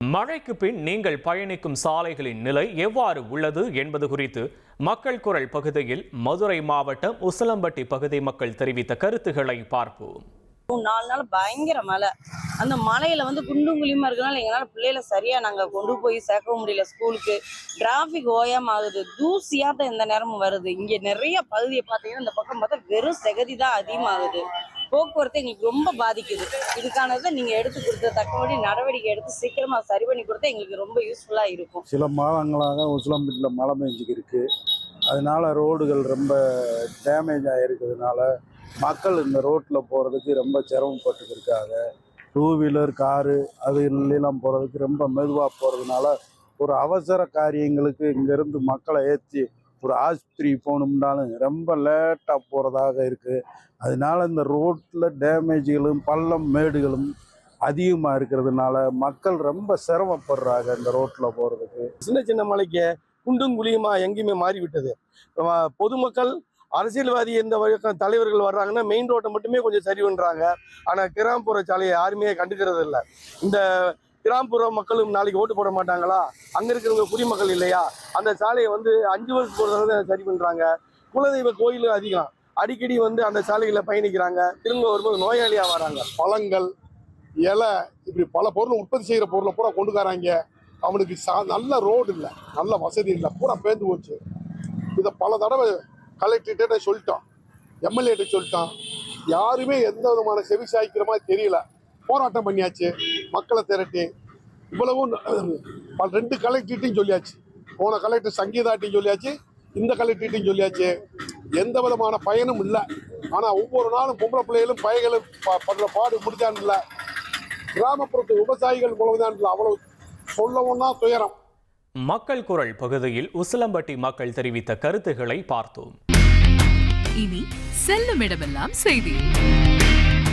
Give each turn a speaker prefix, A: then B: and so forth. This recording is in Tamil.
A: மழைக்கு பின் நீங்கள் பயணிக்கும் சாலைகளின் நிலை எவ்வாறு உள்ளது என்பது குறித்து மக்கள் குரல் பகுதியில் மதுரை மாவட்டம் உசிலம்பட்டி பகுதி மக்கள் தெரிவித்த கருத்துக்களை பார்ப்போம்.
B: நாலு நாள் பயங்கர மழை. அந்த மழையில வந்து குண்டும் குழியுமா இருக்கனால எங்களால பிள்ளைகளை சரியா நாங்க கொண்டு போய் சேர்க்க முடியல ஸ்கூலுக்கு. டிராபிக் ஓயம் ஆகுது. தூசியாட்டம் எந்த நேரமும் வருது. இங்க நிறைய பகுதியை பார்த்தீங்கன்னா இந்த பக்கம் பார்த்தா வெறும் செகதி தான் அதிகமாகுது. போக்குவரத்து எங்களுக்கு ரொம்ப பாதிக்குது. இதுக்கானதை நீங்க எடுத்து கொடுத்த தக்கபடி நடவடிக்கை எடுத்து சீக்கிரமா சரி பண்ணி கொடுத்தா எங்களுக்கு ரொம்ப யூஸ்ஃபுல்லா இருக்கும்.
C: சில மாதங்களாக உசிலம்பட்டியில் மழை பெஞ்சுக்கு இருக்கு அதனால ரோடுகள் ரொம்ப டேமேஜ் ஆகிருக்கிறதுனால மக்கள் இந்த ரோட்டில் போகிறதுக்கு ரொம்ப சிரமப்பட்டுக்கு இருக்காங்க டூ வீலர் காரு அது எல்லாம் போகிறதுக்கு ரொம்ப மெதுவாக போகிறதுனால ஒரு அவசர காரியங்களுக்கு இங்கேருந்து மக்களை ஏற்றி ஒரு ஆஸ்பத்திரி போகணும்னாலும் ரொம்ப லேட்டாக போகிறதாக இருக்குது அதனால இந்த ரோட்டில் டேமேஜ்களும் பள்ளம் மேடுகளும் அதிகமாக இருக்கிறதுனால மக்கள் ரொம்ப சிரமப்படுறாங்க இந்த ரோட்டில் போகிறதுக்கு
D: சின்ன சின்ன மலைக்கு குண்டும் குழியுமா எங்கேயுமே மாறிவிட்டது. பொதுமக்கள் அரசியல்வாதி எந்த வழக்கம் தலைவர்கள் வர்றாங்கன்னா மெயின் ரோட்டை மட்டுமே கொஞ்சம் சரி பண்ணுறாங்க ஆனால் கிராமப்புற சாலையை யாருமே கண்டுக்கிறது இல்லை இந்த கிராமப்புற மக்களும் நாளைக்கு ஓட்டு போட மாட்டாங்களா? அங்க இருக்கிறவங்க குடிமக்கள் இல்லையா? அந்த சாலையை வந்து அஞ்சு வருஷத்துக்கு ஒரு தடவை சரி பண்றாங்க. குலதெய்வ கோயிலும் அதிகம். அடிக்கடி வந்து அந்த சாலையில் பயணிக்கிறாங்க. திரும்ப வரும்போது நோயாளியா வராங்க.
E: பழங்கள் இலை இப்படி பல பொருள் உற்பத்தி செய்கிற பொருளை பூரா கொண்டுக்காராங்க அவனுக்கு சா நல்ல ரோடு இல்லை. நல்ல வசதி இல்லை. பூரா பேர்ந்து போச்சு. இதை பல தடவை கலெக்டர்கிட்ட சொல்லிட்டோம். எம்எல்ஏட்ட சொல்லிட்டோம். யாருமே எந்த விதமான செவி சாய்க்கிற மாதிரி தெரியல. போராட்டம் பண்ணியாச்சு மக்களை திரட்டி. இவ்வளவும் ரெண்டு கலெக்டர்ட்டையும் சொல்லியாச்சு. போன கலெக்டர் சங்கீதாட்டையும் சொல்லியாச்சு இந்த கலெக்டர்ட்டையும் சொல்லியாச்சு. எந்த விதமான பயனும் இல்லை. ஆனால் ஒவ்வொரு நாளும் பொம்பளை பிள்ளைகளும் பையகளும் ப- படுற பாடு முடிஞ்சான் இல்லை. கிராமப்புறத்து விவசாயிகள் மூலம்தான் இல்லை. அவ்வளவு சொல்லவும் தான் துயரம்.
A: மக்கள் குரல் பகுதியில் உசிலம்பட்டி மக்கள் தெரிவித்த கருத்துக்களை பார்த்தோம்.
F: இனி செல்லும் இடமெல்லாம் செய்தி.